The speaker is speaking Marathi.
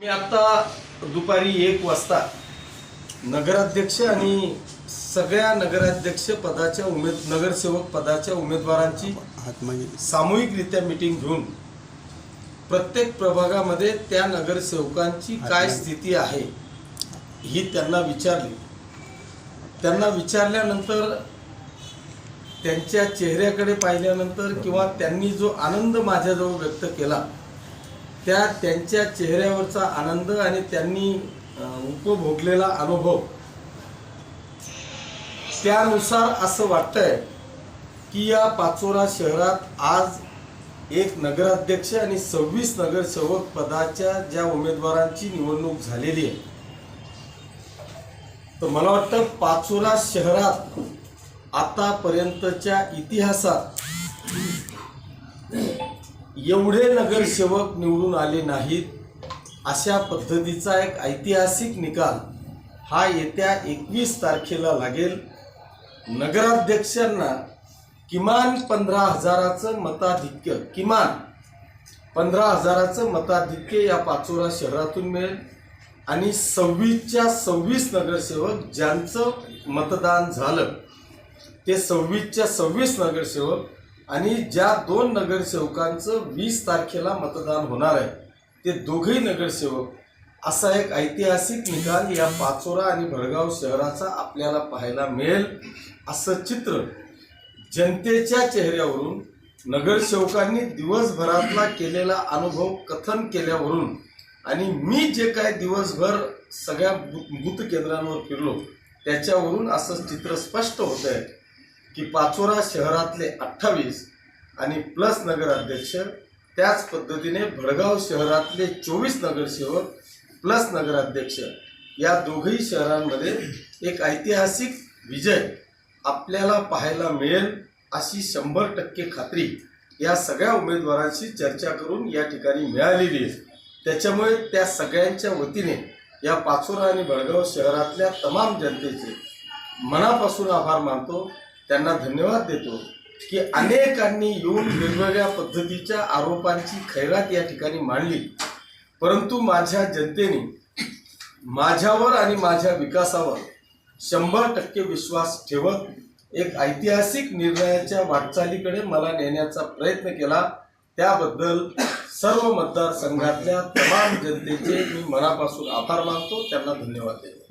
मी आता दुपारी एक वाजता नगराध्यक्ष आणि सगळ्या नगराध्यक्ष पदाच्या उमेद नगरसेवक पदाच्या उमेदवारांची सामूहिकरित्या मिटिंग घेऊन प्रत्येक प्रभागामध्ये त्या नगरसेवकांची काय स्थिती आहे ही त्यांना विचारली. त्यांना विचारल्यानंतर त्यांच्या चेहऱ्याकडे पाहिल्यानंतर किंवा त्यांनी जो आनंद माझ्याजवळ व्यक्त केला त्या त्यांच्या चेहऱ्यावरचा आनंद आणि त्यांनी उपभोगलेला अनुभव. त्यानुसार असं वाटतंय की या पाचोरा शहरात आज एक नगराध्यक्ष आणि सव्वीस नगरसेवक पदाच्या ज्या उमेदवारांची निवडणूक झालेली आहे. तर मला वाटतं पाचोरा शहरात आतापर्यंतच्या इतिहासात एवढे नगरसेवक निवडून आले नाहीत अशा पद्धतीचा एक ऐतिहासिक निकाल हा येत्या एकवीस तारखेला लागेल. नगराध्यक्षांना किमान पंधरा हजाराचं मताधिक्य किमान पंधरा हजाराचं मताधिक्य या पाचोरा शहरातून मिळेल. आणि सव्वीसच्या सव्वीस नगरसेवक ज्यांचं मतदान झालं ते सव्वीसच्या सव्वीस नगरसेवक आणि ज्या दोन नगरसेवकांचं वीस तारखेला मतदान होणार आहे ते दोघेही नगरसेवक असा एक ऐतिहासिक निकाल या पाचोरा आणि भडगाव शहराचा आपल्याला पाहायला मिळेल. असं चित्र जनतेच्या चेहऱ्यावरून नगरसेवकांनी दिवसभरातला केलेला अनुभव कथन केल्यावरून आणि मी जे काय दिवसभर सगळ्या बूथ केंद्रांवर फिरलो त्याच्यावरून असं चित्र स्पष्ट होत आहे की पाचोरा शहरातले अठ्ठावीस आणि प्लस नगराध्यक्ष त्याच पद्धतीने भडगाव शहरातले चोवीस नगरसेवक प्लस नगराध्यक्ष या दोघही शहरांमध्ये एक ऐतिहासिक विजय आपल्याला पाहायला मिळेल अशी शंभर टक्के खात्री या सगळ्या उमेदवारांशी चर्चा करून या ठिकाणी मिळालेली आहे. त्याच्यामुळे त्या सगळ्यांच्या वतीने या पाचोरा आणि भडगाव शहरातल्या तमाम जनतेचे मनापासून आभार मानतो. त्यांना धन्यवाद देतो की अनेकांनी येऊन वेगवेगळ्या पद्धतीच्या आरोपांची खैरात या ठिकाणी मांडली. परंतु माझ्या जनतेने माझ्यावर आणि माझ्या विकासावर शंभर टक्के विश्वास ठेवत एक ऐतिहासिक निर्णयाच्या वाटचालीकडे मला नेण्याचा प्रयत्न केला. त्याबद्दल सर्व मतदारसंघातल्या तमाम जनतेचे मी मनापासून आभार मानतो. त्यांना धन्यवाद देतो.